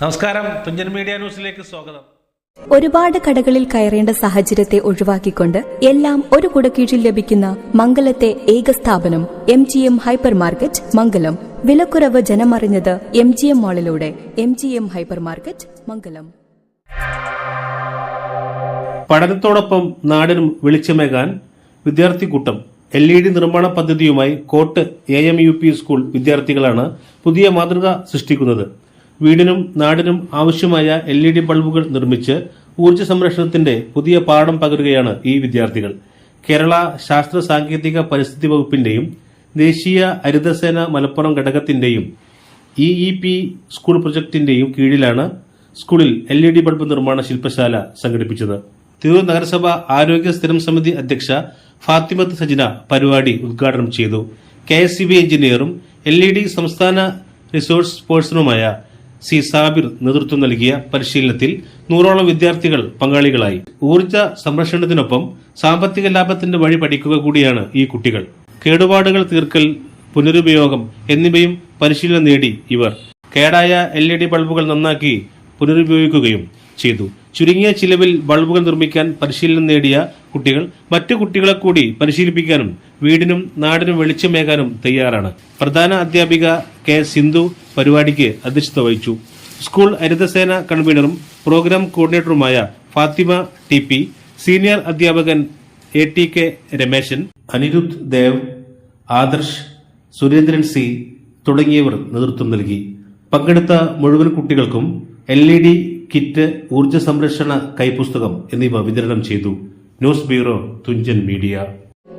നമസ്കാരം. തുഞ്ചൻ മീഡിയ ന്യൂസിലേക്ക് സ്വാഗതം. ഒരുപാട് കടകളിൽ കയറേണ്ട സാഹചര്യത്തെ ഒഴിവാക്കിക്കൊണ്ട് എല്ലാം ഒരു കുടക്കീഴിൽ ലഭിക്കുന്ന മംഗലത്തെ ഏക സ്ഥാപനം M G M hyper market Mangalam. വിലക്കുറവ് ജനമറിഞ്ഞത് M G M മാളിലൂടെ M G M hyper market Mangalam. പഠനത്തോടൊപ്പം നാടിനും വെളിച്ചമേകാൻ വിദ്യാർത്ഥിക്കൂട്ടം എൽ ഇ ഡി നിർമ്മാണ പദ്ധതിയുമായി Kott A M U P school വിദ്യാർത്ഥികളാണ് പുതിയ മാതൃക സൃഷ്ടിക്കുന്നത്. വീടിനും നാടിനും ആവശ്യമായ എൽ ഇ ഡി ബൾബുകൾ നിർമ്മിച്ച് ഊർജ സംരക്ഷണത്തിന്റെ പുതിയ പാഠം പകരുകയാണ് ഈ വിദ്യാർത്ഥികൾ. കേരള ശാസ്ത്ര സാങ്കേതിക പരിസ്ഥിതി വകുപ്പിന്റെയും ദേശീയ ഹരിതസേന മലപ്പുറം ഘടകത്തിന്റെയും ഇ ഇ പി സ്കൂൾ പ്രൊജക്ടിന്റെയും കീഴിലാണ് സ്കൂളിൽ എൽ ഇ ഡി ബൾബ് നിർമ്മാണ ശില്പശാല സംഘടിപ്പിച്ചത്. തിരൂർ നഗരസഭ ആരോഗ്യ സ്ഥിരം സമിതി അധ്യക്ഷ ഫാത്തിമത്ത് സജിന പരിപാടി ഉദ്ഘാടനം ചെയ്തു. കെ എസ് സി ബി എഞ്ചിനീയറും എൽ ഇ ഡി സംസ്ഥാന റിസോഴ്സ് പേഴ്സണുമായ സി സാബിർ നേതൃത്വം നൽകിയ പരിശീലനത്തിൽ നൂറോളം വിദ്യാർത്ഥികൾ പങ്കാളികളായി. ഊർജ സംരക്ഷണത്തിനൊപ്പം സാമ്പത്തിക ലാഭത്തിന്റെ വഴി പഠിക്കുക കൂടിയാണ് ഈ കുട്ടികൾ. കേടുപാടുകൾ തീർക്കൽ പുനരുപയോഗം എന്നിവയും പരിശീലനം നേടി ഇവർ. കേടായ എൽ ഇ ഡി ബൾബുകൾ നന്നാക്കി പുനരുപയോഗിക്കുകയും ചെയ്തു. ചുരുങ്ങിയ ചിലവിൽ ബൾബുകൾ നിർമ്മിക്കാൻ പരിശീലനം നേടിയ കുട്ടികൾ മറ്റു കുട്ടികളെ കൂടി പരിശീലിപ്പിക്കാനും വീടിനും നാടിനും വെളിച്ചമേകാനും തയ്യാറാണ്. പ്രധാന അധ്യാപിക കെ സിന്ധു പരിപാടിക്ക് അധ്യക്ഷത വഹിച്ചു. സ്കൂൾ ഹരിതസേന കൺവീനറും പ്രോഗ്രാം കോർഡിനേറ്ററുമായ ഫാത്തിമ ടി പി സീനിയർ അധ്യാപകൻ A T K Rameshan Anirudh Dev Adarsh Surendran C തുടങ്ങിയവർ നേതൃത്വം നൽകി. പങ്കെടുത്ത മുഴുവൻ കുട്ടികൾക്കും എൽ ഇ ഡി കിറ്റ് ഊർജ സംരക്ഷണ കൈപുസ്തകം എന്നിവ വിതരണം ചെയ്തു. News bureau Thunchan media.